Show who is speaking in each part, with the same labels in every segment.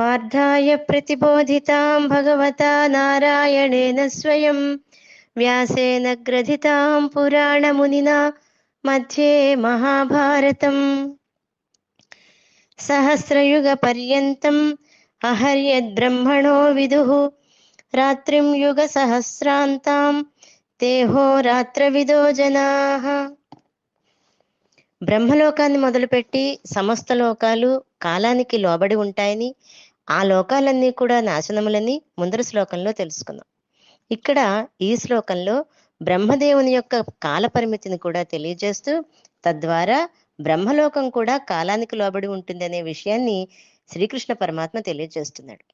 Speaker 1: పార్థాయ ప్రతిబోధితాం భగవతా నారాయణేన స్వయం. వ్యాసేన గ్రథితాం పురాణమునినా మధ్యే మహాభారతం. సహస్రయుగ పర్యంతం అహర్యద్బ్రహ్మణో విదుః. రాత్రిం యుగ సహస్రాంతాం దేహో రాత్రవిదో జనా. బ్రహ్మలోకాన్ని మొదలుపెట్టి సమస్త లోకాలు కాలానికి లోబడి ఉంటాయని ఆ లోకాలన్నీ కూడా నాశనములని ముందర శ్లోకంలో తెలుసుకుందాం. ఇక్కడ ఈ శ్లోకంలో బ్రహ్మదేవుని యొక్క కాల పరిమితిని కూడా తెలియజేస్తూ తద్వారా బ్రహ్మలోకం కూడా కాలానికి లోబడి ఉంటుంది అనే విషయాన్ని శ్రీకృష్ణ పరమాత్మ తెలియజేస్తున్నాడు.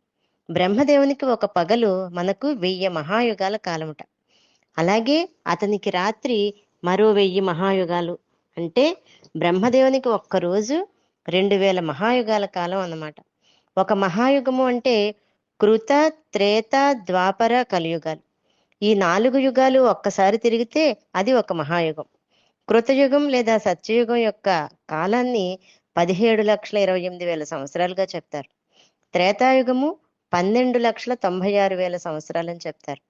Speaker 1: బ్రహ్మదేవునికి ఒక పగలు మనకు వెయ్యి మహాయుగాల కాలముట. అలాగే అతనికి రాత్రి మరో వెయ్యి మహాయుగాలు. అంటే బ్రహ్మదేవునికి ఒక్క రోజు రెండు వేల మహాయుగాల కాలం అన్నమాట. ఒక మహాయుగము అంటే కృత త్రేత ద్వాపర కలియుగాలు. ఈ నాలుగు యుగాలు ఒక్కసారి తిరిగితే అది ఒక మహాయుగం. కృతయుగం లేదా సత్యయుగం యొక్క కాలాన్ని పదిహేడు లక్షల ఇరవై ఎనిమిది వేల సంవత్సరాలుగా చెప్తారు. త్రేతాయుగము పన్నెండు లక్షల తొంభై ఆరు వేల సంవత్సరాలని చెప్తారు.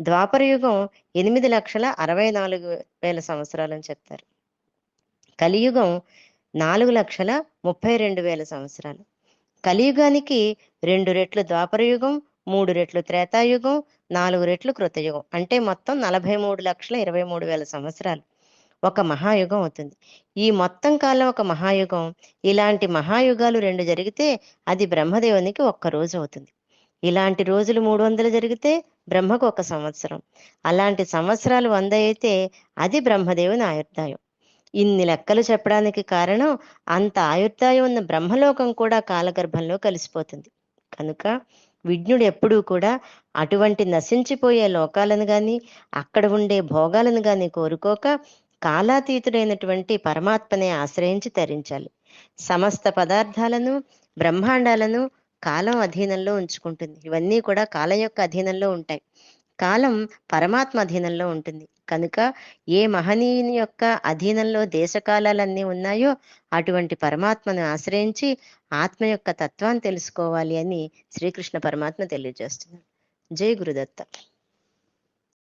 Speaker 1: ద్వాపర యుగం ఎనిమిది లక్షల అరవై నాలుగు వేల సంవత్సరాలని చెప్తారు. కలియుగం నాలుగు లక్షల ముప్పై రెండు వేల సంవత్సరాలు. కలియుగానికి రెండు రెట్లు ద్వాపర యుగం మూడు రెట్లు త్రేతాయుగం నాలుగు రెట్లు కృతయుగం. అంటే మొత్తం నలభై మూడు లక్షల ఇరవై మూడు వేల సంవత్సరాలు. ఒక మహాయుగం అవుతుంది. ఈ మొత్తం కాలం ఒక మహాయుగం. ఇలాంటి మహాయుగాలు రెండు జరిగితే అది బ్రహ్మదేవునికి ఒక్క రోజు అవుతుంది. ఇలాంటి రోజులు మూడు వందలు జరిగితే బ్రహ్మకు ఒక సంవత్సరం. అలాంటి సంవత్సరాలు వంద అయితే అది బ్రహ్మదేవుని ఆయుర్దాయం. ఇన్ని లెక్కలు చెప్పడానికి కారణం అంత ఆయుర్దాయం ఉన్న బ్రహ్మలోకం కూడా కాలగర్భంలో కలిసిపోతుంది. కనుక విజ్ఞుడు ఎప్పుడూ కూడా అటువంటి నశించిపోయే లోకాలను గాని అక్కడ ఉండే భోగాలను గాని కోరుకోక కాలాతీతుడైనటువంటి పరమాత్మనే ఆశ్రయించి తరించాలి. సమస్త పదార్థాలను బ్రహ్మాండాలను కాలం అధీనంలో ఉంచుకుంటుంది. ఇవన్నీ కూడా కాలం యొక్క అధీనంలో ఉంటాయి. కాలం పరమాత్మ అధీనంలో ఉంటుంది. కనుక ఏ మహనీయుని యొక్క అధీనంలో దేశకాలాలన్నీ ఉన్నాయో అటువంటి పరమాత్మను ఆశ్రయించి ఆత్మ యొక్క తత్వాన్ని తెలుసుకోవాలి అని శ్రీకృష్ణ పరమాత్మ తెలియజేస్తున్నారు. జై గురుదత్త.